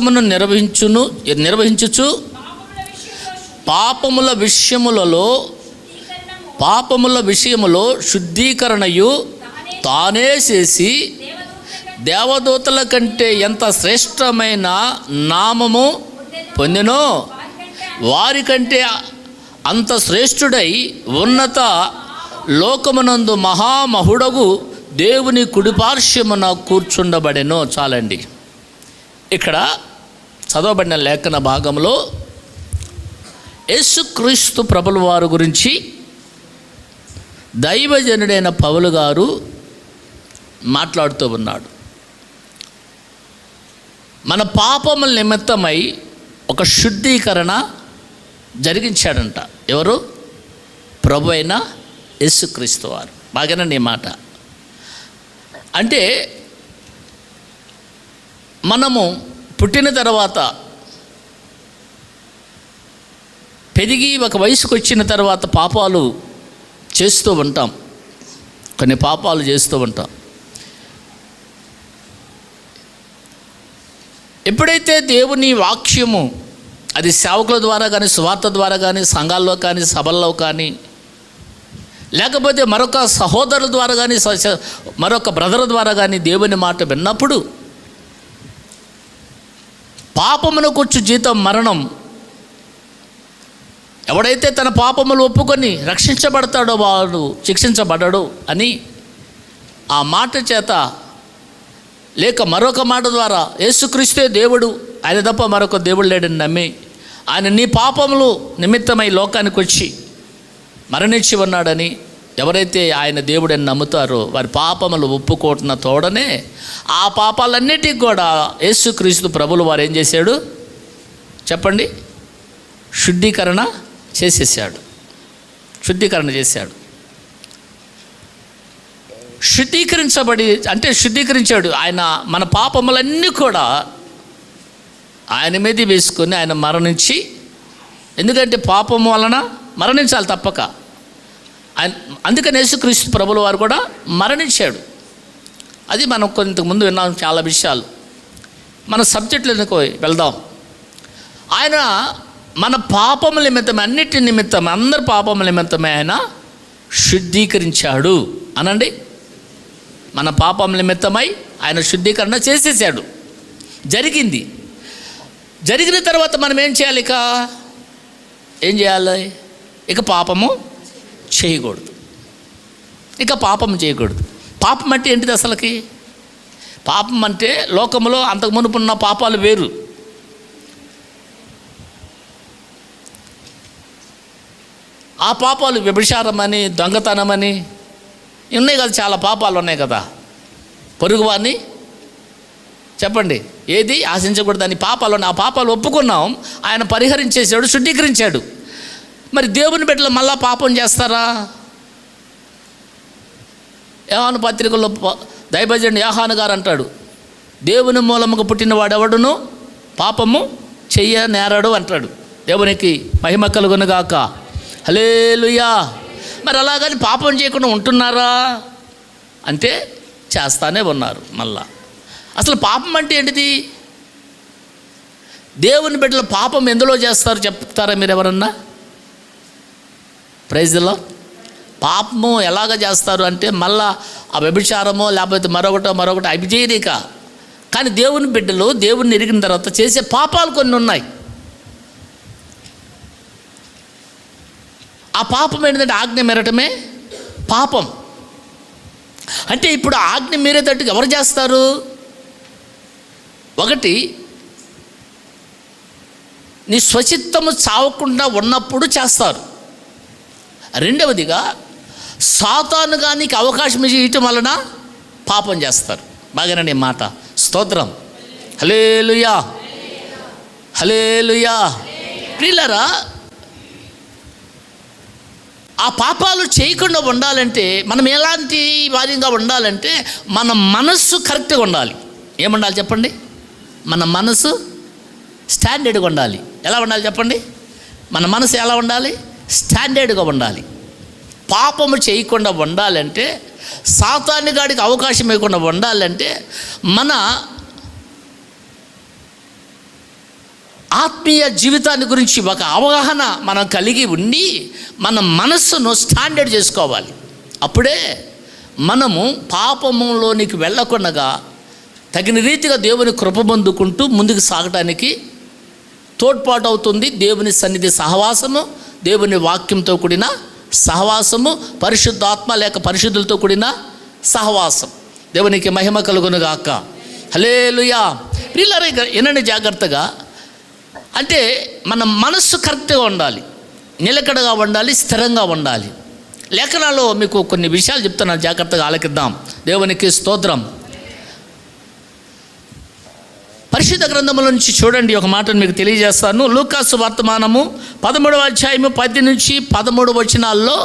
ఉపవాసమును నిర్వహించును నిర్వహించుచు పాపముల విషయములలో పాపముల విషయములో శుద్ధీకరణయు తానే చేసి దేవదూతల కంటే ఎంత శ్రేష్టమైన నామము పొందినో వారికంటే అంత శ్రేష్ఠుడై ఉన్నత లోకమునందు మహామహుడగు దేవుని కుడిపార్శ్వమున కూర్చుండబడెనో చాలండి. ఇక్కడ చదవబడిన లేఖన భాగంలో యేసుక్రీస్తు ప్రభుల వారి గురించి దైవజనుడైన పౌలు గారు మాట్లాడుతూ ఉన్నాడు. మన పాపముల నిమిత్తమై ఒక శుద్ధీకరణ జరిగించాడంట. ఎవరు? ప్రభు అయిన యేసుక్రీస్తు వారు. బాగానండి ఈ మాట. అంటే మనము పుట్టిన తర్వాత పెరిగి ఒక వయసుకు వచ్చిన తర్వాత పాపాలు చేస్తూ ఉంటాం. కొన్ని పాపాలు చేస్తూ ఉంటాం. ఎప్పుడైతే దేవుని వాక్యము అది సేవకుల ద్వారా కానీ సువార్త ద్వారా కానీ సంఘాల్లో కానీ సభల్లో కానీ లేకపోతే మరొక సహోదరుల ద్వారా కానీ స- మరొక బ్రదర్ ద్వారా కానీ దేవుని మాట విన్నప్పుడు పాపమునకొచ్చు జీతం మరణం. ఎవడైతే తన పాపములు ఒప్పుకొని రక్షించబడతాడో వాడు శిక్షించబడడు అని ఆ మాట చేత లేక మరొక మాట ద్వారా యేసుక్రీస్తే దేవుడు ఆయన తప్ప మరొక దేవుడు లేడని నమ్మి ఆయన నీ పాపములు నిమిత్తమై లోకానికి వచ్చి మరణించి ఉన్నాడని ఎవరైతే ఆయన దేవుడని నమ్ముతారో వారి పాపములు ఒప్పుకోటున్న తోడనే ఆ పాపాలన్నిటికి కూడా యేసుక్రీస్తు ప్రభులు వారు ఏం చేశాడు? చెప్పండి. శుద్ధీకరణ చేసేసాడు శుద్ధీకరణ చేశాడు. శుద్ధీకరించబడి అంటే శుద్ధీకరించాడు. ఆయన మన పాపములన్నీ కూడా ఆయన మీద వేసుకొని ఆయన మరణించి ఎందుకంటే పాపం వలన మరణించాలి తప్పక. అందుకని యేసుక్రీస్తు ప్రభుల వారు కూడా మరణించాడు. అది మనం కొంత ముందు విన్నాం చాలా విషయాలు. మన సబ్జెక్టులకు వెళ్దాం. ఆయన మన పాపముల నిమిత్తం అన్నిటి నిమిత్తం అందరి పాపముల నిమిత్తమే ఆయన శుద్ధీకరించాడు అనండి. మన పాపం నిమిత్తమై ఆయన శుద్ధీకరణ చేసేసాడు. జరిగింది. జరిగిన తర్వాత మనం ఏం చేయాలి ఇక ఏం చేయాలి? ఇక పాపము చేయకూడదు. ఇక పాపం చేయకూడదు. పాపం అంటే ఏంటిది అసలుకి? పాపం అంటే లోకంలో అంతకు మునుపున్న పాపాలు వేరు. ఆ పాపాలు వ్యభిచారమని దొంగతనమని ఉన్నాయి కదా చాలా పాపాలు ఉన్నాయి కదా. పొరుగువాన్ని చెప్పండి ఏది ఆశించకూడదని పాపాలు ఉన్నాయి. ఆ పాపాలు ఒప్పుకున్నాం ఆయన పరిహరించేసాడు శుద్ధీకరించాడు. మరి దేవుని బిడ్డలు మళ్ళా పాపం చేస్తారా? యోహాను పత్రికల్లో దైభజన్ దైవజనుడు యాహాను గారు అంటాడు దేవుని మూలముగా పుట్టిన వాడెవడును పాపము చెయ్య నేరాడు అంటాడు. దేవునికి మహిమ కలుగునుగాక హలేలుయా మరి అలాగని పాపం చేయకుండా ఉంటున్నారా? అంటే చేస్తానే ఉన్నారు మళ్ళా. అసలు పాపం అంటే ఏంటిది? దేవుని బిడ్డల పాపం ఎందులో చేస్తారు చెప్తారా మీరు ఎవరన్నా ప్రైజ్లో పాపము ఎలాగ చేస్తారు అంటే మళ్ళా ఆ వ్యభిచారమో లేకపోతే మరొకటో మరొకటి అవి చేయనిక కానీ దేవుని బిడ్డలు దేవుని ఎరిగిన తర్వాత చేసే పాపాలు కొన్ని ఉన్నాయి. ఆ పాపం ఏంటంటే ఆజ్ఞ మెరటమే పాపం. అంటే ఇప్పుడు ఆజ్ఞ మీరేటట్టుగా ఎవరు చేస్తారు? ఒకటి నీ స్వచిత్తము చావకుండా ఉన్నప్పుడు చేస్తారు. రెండవదిగా సాతానుగా నీకు అవకాశం ఇవ్వటం వలన పాపం చేస్తారు. బాగానండి మాట. స్తోత్రం. హలేలుయా హలేలుయా ప్రిల్లరా ఆ పాపాలు చేయకుండా ఉండాలంటే మనం ఎలాంటి వారిగా ఉండాలంటే మన మనస్సు కరెక్ట్గా ఉండాలి. ఏముండాలి చెప్పండి? మన మనసు స్టాండర్డ్గా ఉండాలి. ఎలా ఉండాలి చెప్పండి? మన మనసు ఎలా ఉండాలి? స్టాండర్డ్గా ఉండాలి. పాపము చేయకుండా ఉండాలంటే సాతాన్ని గాడికి అవకాశం ఇవ్వకుండా ఉండాలంటే మన ఆత్మీయ జీవితాన్ని గురించి ఒక అవగాహన మనం కలిగి ఉండి మన మనస్సును స్టాండర్డ్ చేసుకోవాలి. అప్పుడే మనము పాపములోనికి వెళ్ళకుండా తగిన రీతిగా దేవుని కృప పొందుకుంటూ ముందుకు సాగటానికి తోడ్పాటు అవుతుంది దేవుని సన్నిధి సహవాసము దేవుని వాక్యంతో కూడిన సహవాసము పరిశుద్ధాత్మ లేక పరిశుద్ధులతో కూడిన సహవాసం. దేవునికి మహిమ కలుగునుగాక హలేలుయా వీళ్ళరే వినండి జాగ్రత్తగా. అంటే మన మనస్సు కరెక్ట్గా ఉండాలి. నిలకడగా ఉండాలి స్థిరంగా ఉండాలి. లేఖనాలో మీకు కొన్ని విషయాలు చెప్తున్నాను జాగ్రత్తగా ఆలకిద్దాం. దేవునికి స్తోత్రం. పరిశుద్ధ గ్రంథముల నుంచి చూడండి ఒక మాటను మీకు తెలియజేస్తాను. లూకాసు వర్తమానము పదమూడవ అధ్యాయము పది నుంచి పదమూడు వచనాల్లో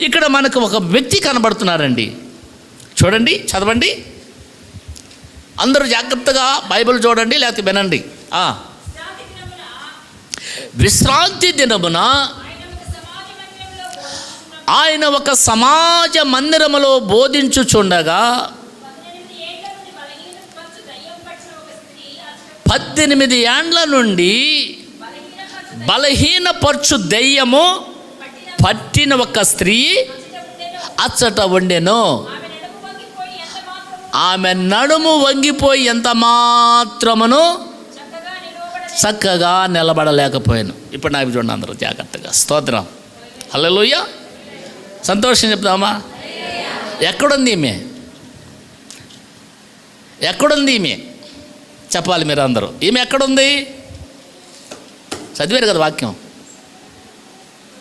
ఇక్కడ మనకు ఒక వ్యక్తి కనబడుతున్నారండి. చూడండి చదవండి. అందరూ జాగ్రత్తగా బైబిల్ చూడండి లేకపోతే వినండి. విశ్రాంతి దినమున ఆయన ఒక సమాజ మందిరములో ఆయన ఒక సమాజ మందిరములో బోధించుచుండగా పద్దెనిమిది ఏండ్ల నుండి బలహీనపరచు దెయ్యము పట్టిన ఒక స్త్రీ అచ్చట వండెను ఉండెను. ఆమె నడుము వంగిపోయి ఎంత మాత్రమును చక్కగా నిలబడలేకపోయాను. ఇప్పుడు నాకు చూడండి అందరూ జాగ్రత్తగా. స్తోత్రం. హలోయ సంతోషం చెప్దామా ఎక్కడుంది ఈమె? ఎక్కడుంది ఈమె? చెప్పాలి మీరు అందరూ ఈమె ఎక్కడుంది? చదివారు కదా వాక్యం.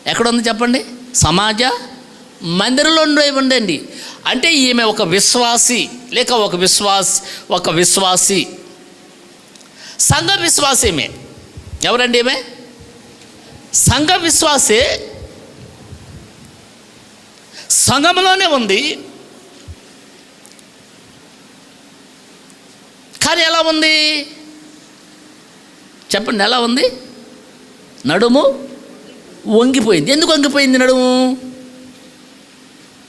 ఎక్కడుంది చెప్పండి? సమాజ మందిరంలో ఉండండి. అంటే ఈమె ఒక విశ్వాసి లేక ఒక విశ్వాసి ఒక విశ్వాసి. సంఘ విశ్వాసమే ఎవరండి ఈమె? సంఘ విశ్వాసే సంఘంలోనే ఉంది. కానీ ఎలా ఉంది? చెప్పండి ఎలా ఉంది? నడుము వంగిపోయింది. ఎందుకు వంగిపోయింది నడుము?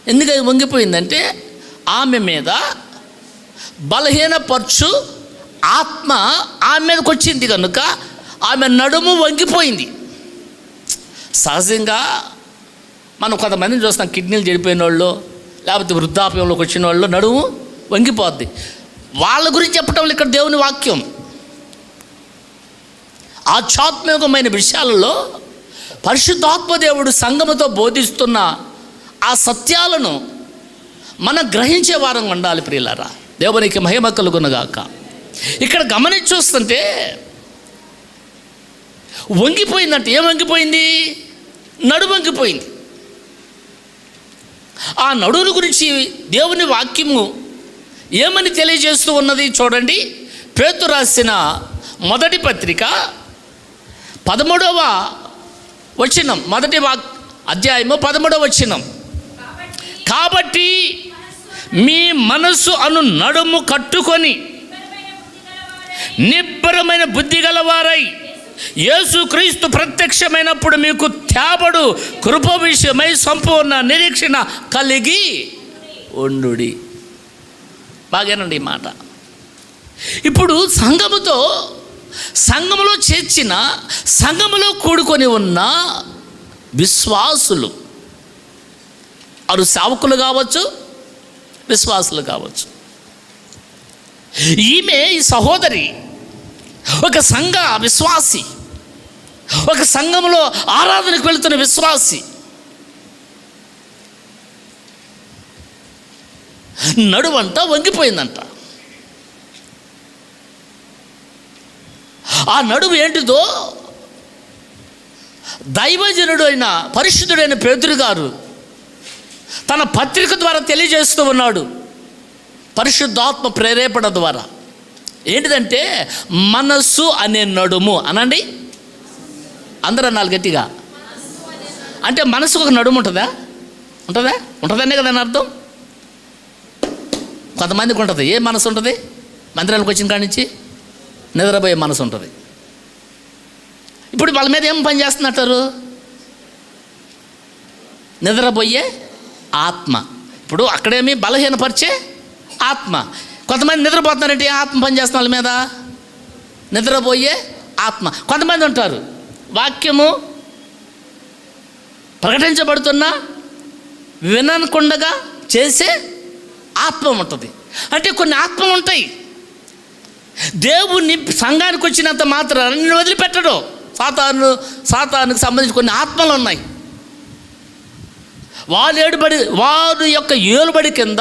ఎందుకు అది వంగిపోయిందంటే ఆమె మీద బలహీనపరచు ఆత్మ ఆమె మీదకి వచ్చింది కనుక ఆమె నడుము వంగిపోయింది. సహజంగా మనం కొంతమందిని చూస్తాం కిడ్నీలు చెడిపోయిన వాళ్ళు లేకపోతే వృద్ధాప్యంలోకి వచ్చిన వాళ్ళు నడుము వంగిపోద్ది. వాళ్ళ గురించి చెప్పటం ఇక్కడ దేవుని వాక్యం. ఆధ్యాత్మికమైన విషయాలలో పరిశుద్ధాత్మదేవుడు సంగమతో సంగముతో బోధిస్తున్న ఆ సత్యాలను మనం గ్రహించే వారం ఉండాలి ప్రియులారా. దేవునికి మహిమ కలుగునగాక ఇక్కడ గమనించి చూస్తుంటే వంగిపోయిందంటే ఏం వంగిపోయింది? నడు వంగిపోయింది. ఆ నడువుల గురించి దేవుని వాక్యము ఏమని తెలియజేస్తూ ఉన్నది చూడండి. పేతు రాసిన మొదటి పత్రిక పదమూడవ వచనం మొదటి వాక్ అధ్యాయము పదమూడవ వచనం. కాబట్టి మీ మనస్సు అను నడుము కట్టుకొని నిబ్బరమైన బుద్ధి గలవారై గలవారై యేసుక్రీస్తు ప్రత్యక్షమైనప్పుడు మీకు తేబడు కృప విషయమై సంపూర్ణ నిరీక్షణ కలిగి ఉండుడి. బాగానండి ఈ మాట. ఇప్పుడు సంఘముతో సంఘములో చేర్చిన సంఘములో కూడుకొని ఉన్న విశ్వాసులు. వారు సేవకులు కావచ్చు విశ్వాసులు కావచ్చు. ఈమె ఈ సహోదరి ఒక సంఘ విశ్వాసి ఒక సంఘంలో ఆరాధనకు వెళుతున్న విశ్వాసి. నడువంతా వంగిపోయిందంట. ఆ నడువు ఏంటిదో దైవజనుడు అయిన పరిశుద్ధుడైన పేదరు గారు తన పత్రిక ద్వారా తెలియజేస్తూ ఉన్నాడు. పరిశుద్ధాత్మ ప్రేరేపణ ద్వారా. ఏంటిదంటే మనస్సు అనే నడుము అనండి? అందరూ అన్నారు గట్టిగా. అంటే మనసుకు ఒక నడుము ఉంటుందా? ఉంటుందా? ఉంటుందనే కదా అని అర్థం? కొంతమందికి ఉంటుంది. ఏ మనసు ఉంటుంది? మందిరాలకు వచ్చిన కాడి నుంచి నిద్రపోయే మనసు ఉంటుంది. ఇప్పుడు వాళ్ళ మీద ఏం పని చేస్తున్నట్టారు? నిద్రపోయే ఆత్మ. ఇప్పుడు అక్కడేమి బలహీనపరిచే ఆత్మ. కొంతమంది నిద్రపోతున్నారంటే? ఆత్మ పని చేస్తున్న వాళ్ళ మీద నిద్రపోయే ఆత్మ. కొంతమంది ఉంటారు. వాక్యము ప్రకటించబడుతున్న వినకుండగా చేసే ఆత్మ ఉంటుంది. అంటే కొన్ని ఆత్మలు ఉంటాయి. దేవుని సంఘానికి వచ్చినంత మాత్రం నిన్ను వదిలిపెట్టడు. సాతాను సాతానికి సంబంధించి కొన్ని ఆత్మలు ఉన్నాయి. వారు ఏడుబడి వారి యొక్క ఏలుబడి కింద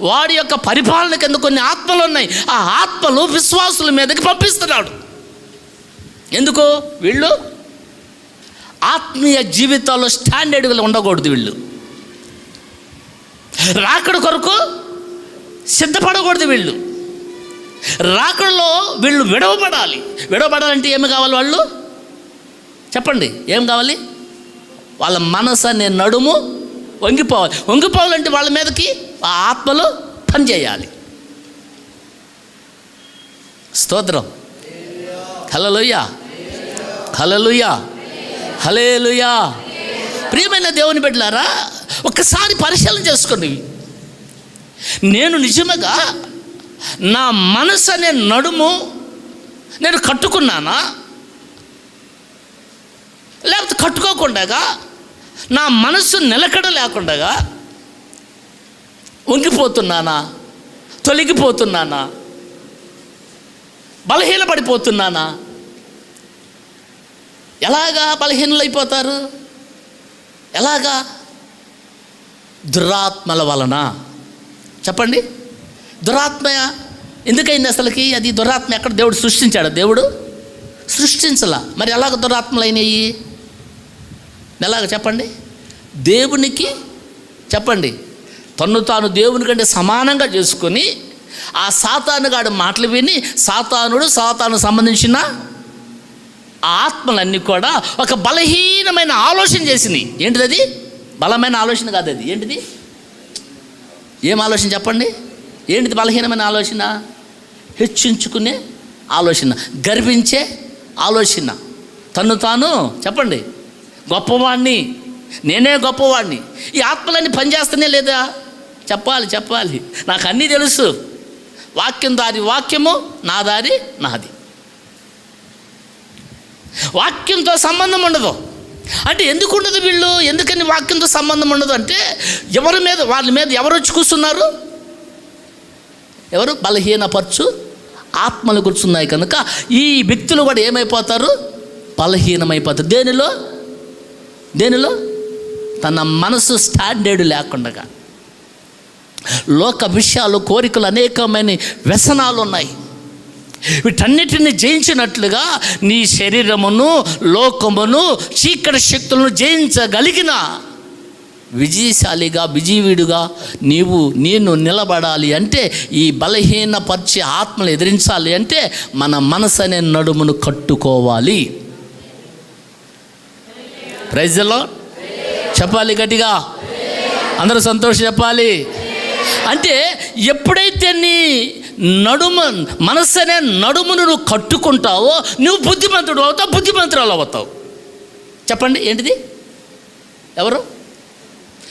వారి యొక్క పరిపాలన కింద కొన్ని ఆత్మలు ఉన్నాయి. ఆ ఆత్మలు విశ్వాసుల మీదకి పంపిస్తున్నాడు. ఎందుకు? వీళ్ళు ఆత్మీయ జీవితాల్లో స్టాండర్డ్గా ఉండకూడదు వీళ్ళు. రాకడ కొరకు సిద్ధపడకూడదు వీళ్ళు. రాకడలో వీళ్ళు విడవపడాలి విడవపడాలంటే ఏమి కావాలి వాళ్ళు? చెప్పండి ఏం కావాలి? వాళ్ళ మనసు అనే నడుము వంగిపోవాలి. వంగిపోవాలంటే వాళ్ళ మీదకి ఆ ఆత్మలు పనిచేయాలి. స్తోత్రం. హలలుయ్యా హలలుయ్యా హలేలుయా ప్రియమైన దేవుని బిడ్డలారా ఒక్కసారి పరిశీలన చేసుకోండి. నేను నిజముగా నా మనసు అనే నడుము నేను కట్టుకున్నానా? లేకపోతే కట్టుకోకుండా నా మనసు నిలకడ లేకుండా వంగిపోతున్నానా? తొలగిపోతున్నానా? బలహీనపడిపోతున్నానా? ఎలాగా బలహీనలైపోతారు? ఎలాగా? దురాత్మల వలన. చెప్పండి. దురాత్మ ఎందుకైంది అసలుకి? అది దురాత్మ ఎక్కడ దేవుడు సృష్టించాడు? దేవుడు సృష్టించలా. మరి ఎలాగ దురాత్మలు అయినాయి ఎలాగ చెప్పండి? దేవునికి చెప్పండి. తన్ను తాను దేవుని కంటే సమానంగా చేసుకొని ఆ సాతానుగాడు మాటలు విని సాతానుడు సాతాను సంబంధించిన ఆత్మలన్నీ కూడా ఒక బలహీనమైన ఆలోచన చేసింది ఏంటిది అది బలమైన ఆలోచన కాదు అది ఏంటిది? ఏం ఆలోచన చెప్పండి? ఏంటిది బలహీనమైన ఆలోచన? హెచ్చించుకునే ఆలోచన గర్వించే ఆలోచన. తను తాను చెప్పండి గొప్పవాణ్ణి నేనే గొప్పవాడిని ఈ ఆత్మలన్నీ పనిచేస్తూనే లేదా? చెప్పాలి చెప్పాలి. నాకు అన్నీ తెలుసు. వాక్యం దారి వాక్యము నా దారి నాది. వాక్యంతో సంబంధం ఉండదు. అంటే ఎందుకు ఉండదు వీళ్ళు? ఎందుకని వాక్యంతో సంబంధం ఉండదు అంటే ఎవరి మీద వాళ్ళ మీద ఎవరు వచ్చి కూర్చున్నారు? ఎవరు? బలహీనపరచు ఆత్మలు కూర్చున్నాయి కనుక ఈ వ్యక్తులు కూడా ఏమైపోతారు? బలహీనమైపోతారు. దేనిలో? దేనిలో? తన మనసు స్టాండర్డ్ లేకుండా లోక విషయాలు కోరికలు అనేకమైన వ్యసనాలు ఉన్నాయి. వీటన్నిటిని జయించినట్లుగా నీ శరీరమును లోకమును చీకటి శక్తులను జయించగలిగిన విజయశాలిగా విజయవీడుగా నీవు నేను నిలబడాలి అంటే ఈ బలహీనపరిచే ఆత్మలు ఎదిరించాలి అంటే మన మనసు అనే నడుమును కట్టుకోవాలి. ప్రైజ్లో చెప్పాలి గట్టిగా. అందరూ సంతోషం చెప్పాలి. అంటే ఎప్పుడైతే నీ నడుమ మనస్సు అనే నడుమును నువ్వు కట్టుకుంటావో నువ్వు బుద్ధిమంతుడు అవుతావు బుద్ధిమంతురాలు అవుతావు. చెప్పండి ఏంటిది? ఎవరు?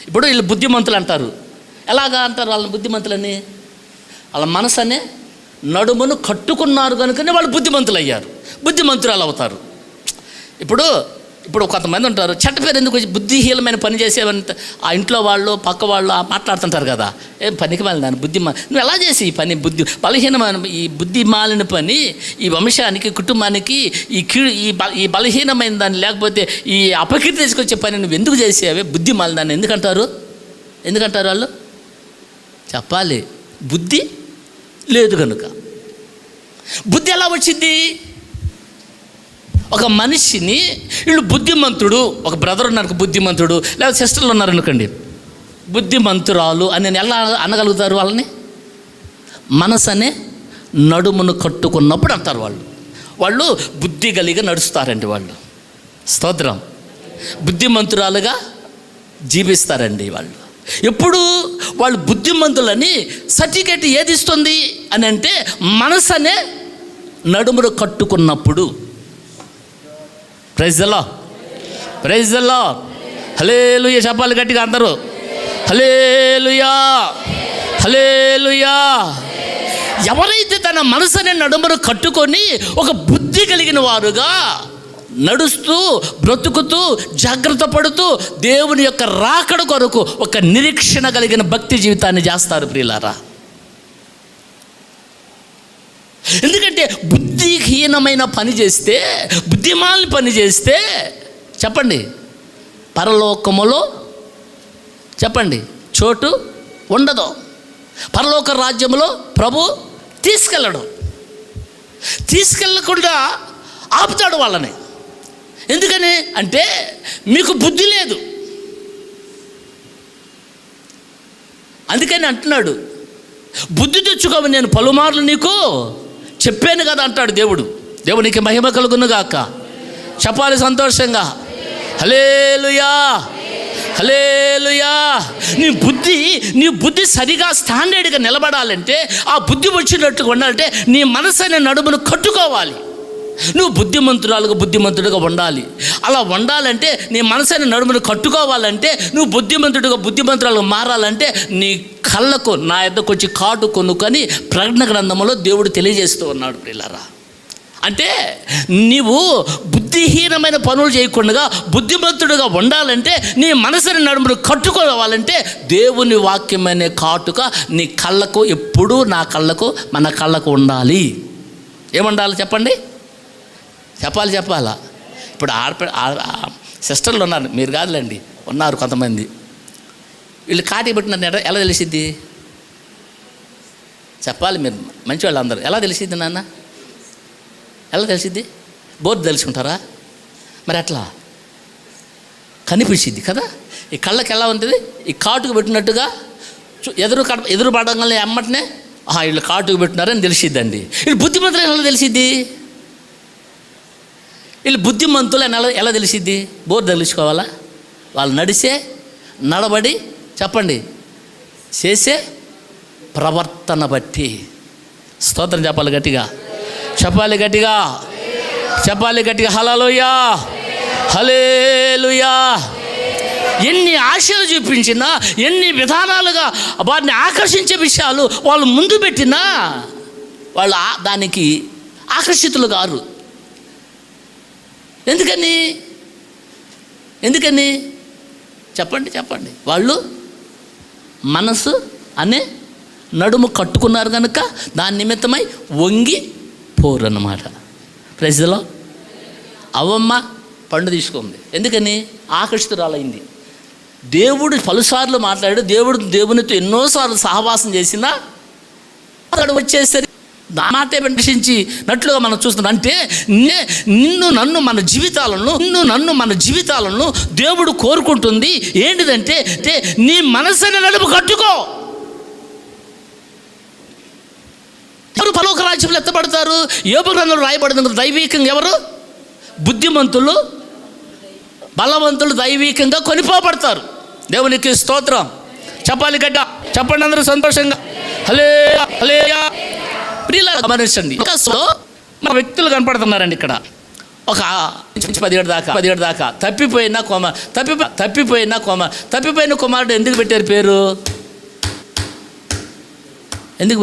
ఇప్పుడు వీళ్ళు బుద్ధిమంతులు అంటారు. ఎలాగా అంటారు వాళ్ళని బుద్ధిమంతులని? వాళ్ళ మనసు అనే నడుమును కట్టుకున్నారు కనుకనే వాళ్ళు బుద్ధిమంతులు అయ్యారు బుద్ధిమంతురాలు అవుతారు. ఇప్పుడు ఇప్పుడు కొంతమంది ఉంటారు చెట్ట పేరు ఎందుకు బుద్ధిహీనమైన పని చేసేవంత ఆ ఇంట్లో వాళ్ళు పక్క వాళ్ళు ఆ మాట్లాడుతుంటారు కదా. ఏ పనికి మాలిన బుద్ధి మా- నువ్వు ఎలా చేసి ఈ పని బుద్ధి బలహీనమైన ఈ బుద్ధి మాలిన పని ఈ వంశానికి కుటుంబానికి ఈ కీ ఈ బల ఈ బలహీనమైన దాన్ని లేకపోతే ఈ అపకీర్తి తీసుకొచ్చే పని నువ్వు ఎందుకు చేసేవే? బుద్ధి మాలిన దాన్ని ఎందుకంటారు? ఎందుకంటారు వాళ్ళు? చెప్పాలి. బుద్ధి లేదు కనుక. బుద్ధి ఎలా వచ్చింది? ఒక మనిషిని వీళ్ళు బుద్ధిమంతుడు ఒక బ్రదర్ ఉన్నారు బుద్ధిమంతుడు లేదా సిస్టర్లు ఉన్నారు అనుకోండి. బుద్ధిమంతురాలు అని నేను ఎలా అనగలుగుతారు వాళ్ళని? మనసు అనే నడుమును కట్టుకున్నప్పుడు అంటారు వాళ్ళు. వాళ్ళు బుద్ధి కలిగి నడుస్తారండి వాళ్ళు. స్తోత్రం. బుద్ధిమంతురాలుగా జీవిస్తారండి వాళ్ళు. ఎప్పుడు వాళ్ళు బుద్ధిమంతులని సర్టిఫికేట్ ఏది ఇస్తుంది అని అంటే మనసు అనే నడుమును కట్టుకున్నప్పుడు. ప్రైజ్ అల్లా ప్రైజ్ ప్రైజ్లో హలేలుయ చెప్పాలి గట్టిగా అందరూ. హలేలుయా హలేలుయా ఎవరైతే తన మనసుని నడుమరు కట్టుకొని ఒక బుద్ధి కలిగిన వారుగా నడుస్తూ బ్రతుకుతూ జాగ్రత్త పడుతూ దేవుని యొక్క రాకడ కొరకు ఒక నిరీక్షణ కలిగిన భక్తి జీవితాన్ని చేస్తారు ప్రియులారా. ఎందుకంటే బుద్ధిహీనమైన పని చేస్తే బుద్ధిమాల్ని పని చేస్తే చెప్పండి. పరలోకములో చెప్పండి. చోటు ఉండదు. పరలోక రాజ్యములో ప్రభు తీసుకెళ్ళడు. తీసుకెళ్ళకుండా ఆపుతాడు వాళ్ళని. ఎందుకని? అంటే మీకు బుద్ధి లేదు. అందుకని అంటున్నాడు. బుద్ధి తెచ్చుకోమని నేను పలుమార్లు నీకు చెప్పాను కదా అంటాడు దేవుడు. దేవునికి మహిమ కలుగును గాక. చెప్పాలి సంతోషంగా. హలేలుయా హలేలుయా నీ బుద్ధి నీ బుద్ధి సరిగా స్టాండర్డ్గా నిలబడాలంటే ఆ బుద్ధి వచ్చినట్టుగా ఉండాలంటే నీ మనసు అనే నడుమును కట్టుకోవాలి. నువ్వు బుద్ధిమంతురాలుగా బుద్ధిమంతుడిగా ఉండాలి అలా ఉండాలంటే నీ మనసైన నడుమును కట్టుకోవాలంటే నువ్వు బుద్ధిమంతుడిగా బుద్ధిమంతురాలుగా మారాలంటే నీ కళ్ళకు నా యొద్దకు వచ్చి కాటు కొనుక్కొని ప్రజ్ఞ గ్రంథంలో దేవుడు తెలియజేస్తూ ఉన్నాడు పిల్లరా అంటే నీవు బుద్ధిహీనమైన పనులు చేయకుండా బుద్ధిమంతుడుగా ఉండాలంటే నీ మనసుని నడుమును కట్టుకోవాలంటే దేవుని వాక్యమనే కాటుక నీ కళ్ళకు ఎప్పుడూ నా కళ్ళకు మన కళ్ళకు ఉండాలి. ఏముండాలి చెప్పండి? చెప్పాలి చెప్పాలా? ఇప్పుడు ఆడపి సిస్టర్లు ఉన్నారు మీరు కాదులేండి ఉన్నారు కొంతమంది. వీళ్ళు కాటి పెట్టిన ఎలా ఎలా తెలిసిద్ది? చెప్పాలి మీరు మంచి వాళ్ళు అందరూ ఎలా తెలిసిద్ది నాన్న? ఎలా తెలిసిద్ది? బోర్డు తెలుసుకుంటారా? మరి అట్లా కనిపించింది కదా? ఈ కళ్ళకి ఎలా ఉంటుంది? ఈ కాటుకు పెట్టినట్టుగా ఎదురు కడ ఎదురు పడగానే అమ్మటనే వీళ్ళు కాటుకు పెట్టినారని తెలిసిద్దండి. వీళ్ళు బుద్ధిమంతులు ఎలా తెలిసిద్ది. వీళ్ళు బుద్ధిమంతులు అని ఎలా ఎలా తెలిసిద్ది? బోర్ తెలుసుకోవాలా వాళ్ళు నడిసే నడబడి చెప్పండి చేసే ప్రవర్తన బట్టి. స్తోత్రం చెప్పాలి గట్టిగా. చెప్పాలి గట్టిగా. చెప్పాలి గట్టిగా. హలలోయా హలేలుయా ఎన్ని ఆశలు చూపించినా ఎన్ని విధానాలుగా వారిని ఆకర్షించే విషయాలు వాళ్ళు ముందు పెట్టినా వాళ్ళు దానికి ఆకర్షితులు కారు. ఎందుకని? ఎందుకని? చెప్పండి చెప్పండి. వాళ్ళు మనసు అనే నడుము కట్టుకున్నారు కనుక దాని నిమిత్తమై వంగి పోరన్నమాట. ప్రజలో అవమ్మ పండు తీసుకుంది. ఎందుకని? ఆకర్షితురాలైంది. దేవుడు పలుసార్లు మాట్లాడాడు. దేవుడు దేవునితో ఎన్నోసార్లు సహవాసం చేసినా అతడు వచ్చేసరి మాటే ప్రశ్నించి నట్లుగా మనం చూస్తున్నాం. అంటే నే- నిన్ను నన్ను మన జీవితాలను నిన్ను నన్ను మన జీవితాలను దేవుడు కోరుకుంటుంది. ఏంటిదంటే నీ మనసుని నడుపు కట్టుకో. ఎవరు పలోక రాజ్యంలో ఎత్తబడతారు? యోగ గ్రంథంలో రాయబడింది దైవికంగా ఎవరు? బుద్ధిమంతులు బలవంతులు దైవికంగా కొనిపోబడతారు. దేవునికి స్తోత్రం. చెప్పాలి గడ్డ. చెప్పండి అందరూ సంతోషంగా. హలే హలే ప్రియుల గమనించండి. ఇంకా మన వ్యక్తులు కనపడుతున్నారండి ఇక్కడ. ఒక పదిహేడు దాకా పదిహేడు దాకా. తప్పిపోయిన కొమ తప్పి తప్పిపోయిన కొమ తప్పిపోయిన కుమారుడు ఎందుకు పెట్టారు పేరు? ఎందుకు